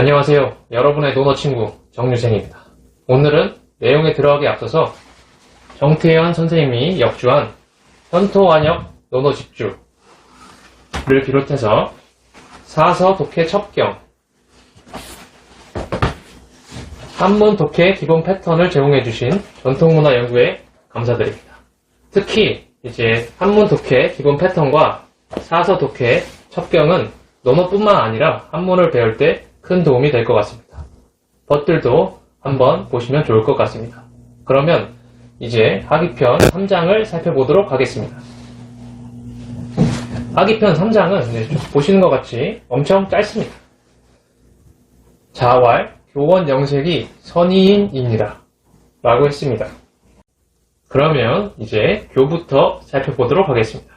안녕하세요. 여러분의 논어 친구 정유생입니다. 오늘은 내용에 들어가기 앞서서 정태현 선생님이 역주한 현토완역 논어 집주를 비롯해서 사서 독해 첩경 한문 독해 기본 패턴을 제공해 주신 전통문화 연구에 감사드립니다. 특히 이제 한문 독해 기본 패턴과 사서 독해 첩경은 논어뿐만 아니라 한문을 배울 때 큰 도움이 될 것 같습니다. 것들도 한번 보시면 좋을 것 같습니다. 그러면 이제 하기편 3장을 살펴보도록 하겠습니다. 하기편 3장은 보시는 것 같이 엄청 짧습니다. 자왈 교원 영색이 선의인이니라 라고 했습니다. 그러면 이제 교부터 살펴보도록 하겠습니다.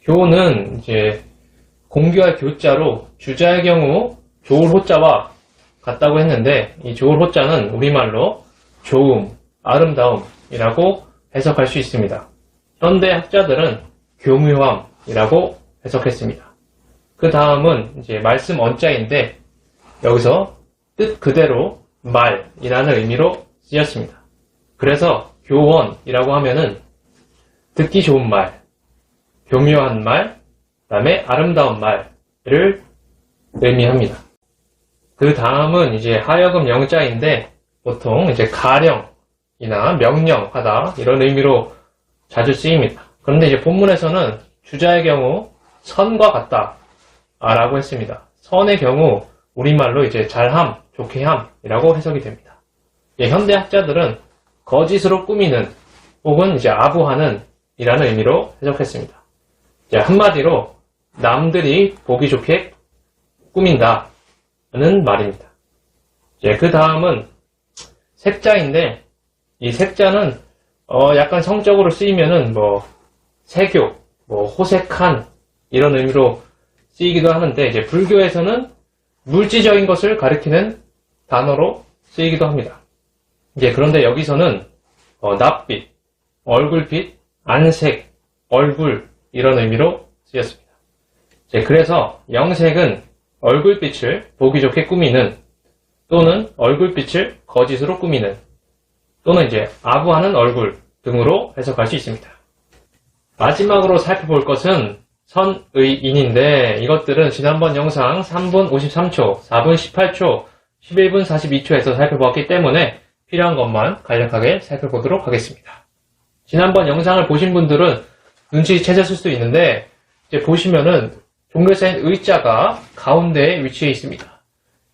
교는 이제 공교할 교자로 주자의 경우 좋을 호자와 같다고 했는데 이 좋을 호자는 우리말로 좋음, 아름다움이라고 해석할 수 있습니다. 현대 학자들은 교묘함이라고 해석했습니다. 그 다음은 이제 말씀 언자인데 여기서 뜻 그대로 말이라는 의미로 쓰였습니다. 그래서 교원이라고 하면은 듣기 좋은 말, 교묘한 말, 그 다음에 아름다운 말을 의미합니다. 그 다음은 이제 하여금 영자인데 보통 이제 가령이나 명령하다 이런 의미로 자주 쓰입니다. 그런데 이제 본문에서는 주자의 경우 선과 같다 라고 했습니다. 선의 경우 우리말로 이제 잘함, 좋게함이라고 해석이 됩니다. 예, 현대 학자들은 거짓으로 꾸미는 혹은 이제 아부하는 이라는 의미로 해석했습니다. 한마디로 남들이 보기 좋게 꾸민다 는 말입니다. 이제 그 다음은 색자인데 이 색자는 어, 약간 성적으로 쓰이면은 뭐 세교, 뭐 호색한 이런 의미로 쓰이기도 하는데 이제 불교에서는 물질적인 것을 가리키는 단어로 쓰이기도 합니다. 이제 그런데 여기서는 어, 낯빛, 얼굴빛, 안색, 얼굴 이런 의미로 쓰였습니다. 이제 그래서 영색은 얼굴빛을 보기 좋게 꾸미는 또는 얼굴빛을 거짓으로 꾸미는 또는 이제 아부하는 얼굴 등으로 해석할 수 있습니다. 마지막으로 살펴볼 것은 선의인인데 이것들은 지난번 영상 3분 53초, 4분 18초, 11분 42초에서 살펴보았기 때문에 필요한 것만 간략하게 살펴보도록 하겠습니다. 지난번 영상을 보신 분들은 눈치 채셨을 수도 있는데 이제 보시면은 종교에 쌓인 의자가 가운데에 위치해 있습니다.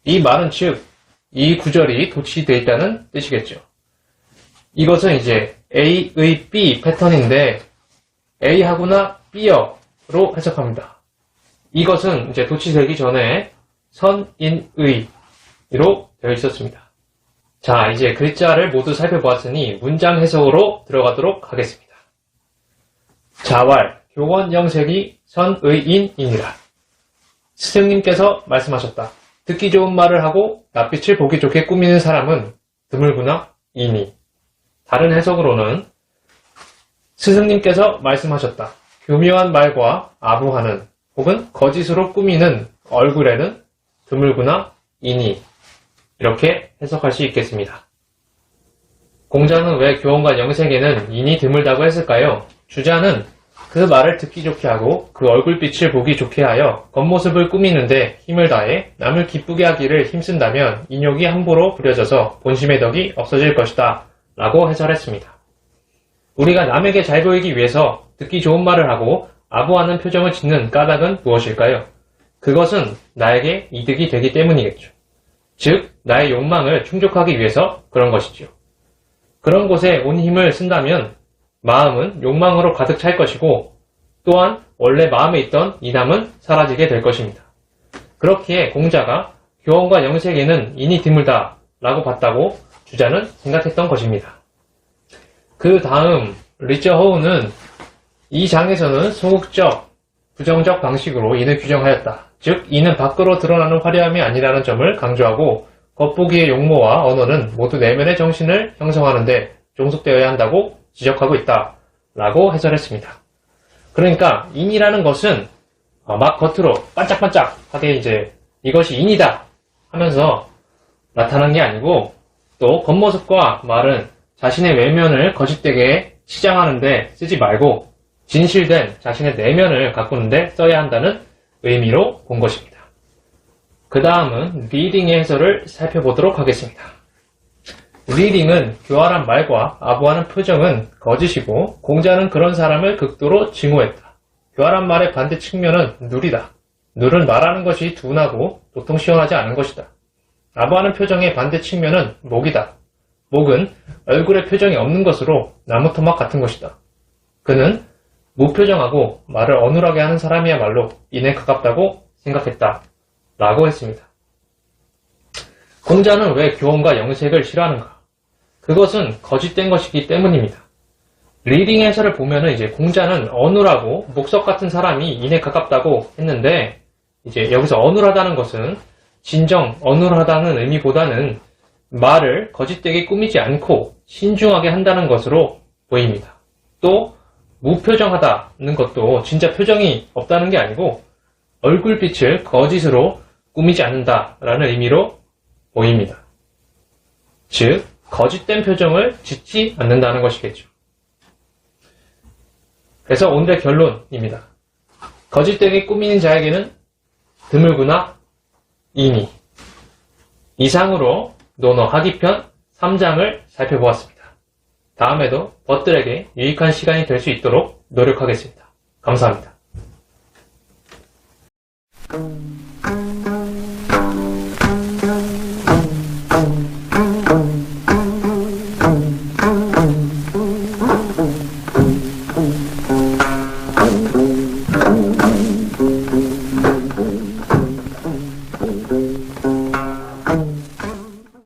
이 말은 즉 이 구절이 도치되어 있다는 뜻이겠죠. 이것은 이제 A의 B 패턴인데 A하고나 B여로 해석합니다. 이것은 이제 도치되기 전에 선인의로 되어 있었습니다. 자, 이제 글자를 모두 살펴보았으니 문장 해석으로 들어가도록 하겠습니다. 자왈, 교원 영색이 선의인이니라. 스승님께서 말씀하셨다. 듣기 좋은 말을 하고 낯빛을 보기 좋게 꾸미는 사람은 드물구나 이니. 다른 해석으로는 스승님께서 말씀하셨다. 교묘한 말과 아부하는 혹은 거짓으로 꾸미는 얼굴에는 드물구나 이니. 이렇게 해석할 수 있겠습니다. 공자는 왜 교원과 영생에는 인이 드물다고 했을까요? 주자는 그 말을 듣기 좋게 하고 그 얼굴빛을 보기 좋게 하여 겉모습을 꾸미는데 힘을 다해 남을 기쁘게 하기를 힘쓴다면 인욕이 함부로 부려져서 본심의 덕이 없어질 것이다 라고 해설했습니다. 우리가 남에게 잘 보이기 위해서 듣기 좋은 말을 하고 아부하는 표정을 짓는 까닭은 무엇일까요? 그것은 나에게 이득이 되기 때문이겠죠. 즉, 나의 욕망을 충족하기 위해서 그런 것이지요. 그런 곳에 온 힘을 쓴다면 마음은 욕망으로 가득 찰 것이고 또한 원래 마음에 있던 이남은 사라지게 될 것입니다. 그렇기에 공자가 교원과 영색에는 인이 드물다 라고 봤다고 주자는 생각했던 것입니다. 그 다음 리처 허우는 이 장에서는 소극적, 부정적 방식으로 인을 규정하였다. 즉, 이는 밖으로 드러나는 화려함이 아니라는 점을 강조하고 겉보기의 용모와 언어는 모두 내면의 정신을 형성하는데 종속되어야 한다고 지적하고 있다. 라고 해설했습니다. 그러니까 인이라는 것은 어, 막 겉으로 반짝반짝하게 이제 이것이 인이다 하면서 나타난 게 아니고 또 겉모습과 말은 자신의 외면을 거짓되게 치장하는데 쓰지 말고 진실된 자신의 내면을 가꾸는데 써야 한다는 의미로 본 것입니다. 그 다음은 리딩의 해설을 살펴보도록 하겠습니다. 리딩은 교활한 말과 아부하는 표정은 거짓이고 공자는 그런 사람을 극도로 증오했다. 교활한 말의 반대 측면은 누리다. 누른 말하는 것이 둔하고 도통 시원하지 않은 것이다. 아부하는 표정의 반대 측면은 목이다. 목은 얼굴에 표정이 없는 것으로 나무 토막 같은 것이다. 그는 무표정하고 말을 어눌하게 하는 사람이야말로 인에 가깝다고 생각했다. 라고 했습니다. 공자는 왜 교훈과 영색을 싫어하는가? 그것은 거짓된 것이기 때문입니다. 리딩 해설을 보면은 이제 공자는 어눌하고 목석 같은 사람이 인에 가깝다고 했는데 이제 여기서 어눌하다는 것은 진정 어눌하다는 의미보다는 말을 거짓되게 꾸미지 않고 신중하게 한다는 것으로 보입니다. 또 무표정하다는 것도 진짜 표정이 없다는 게 아니고 얼굴빛을 거짓으로 꾸미지 않는다라는 의미로 보입니다. 즉, 거짓된 표정을 짓지 않는다는 것이겠죠. 그래서 오늘의 결론입니다. 거짓되게 꾸미는 자에게는 드물구나 이니. 이상으로 논어 하기편 3장을 살펴보았습니다. 다음에도 벗들에게 유익한 시간이 될 수 있도록 노력하겠습니다. 감사합니다.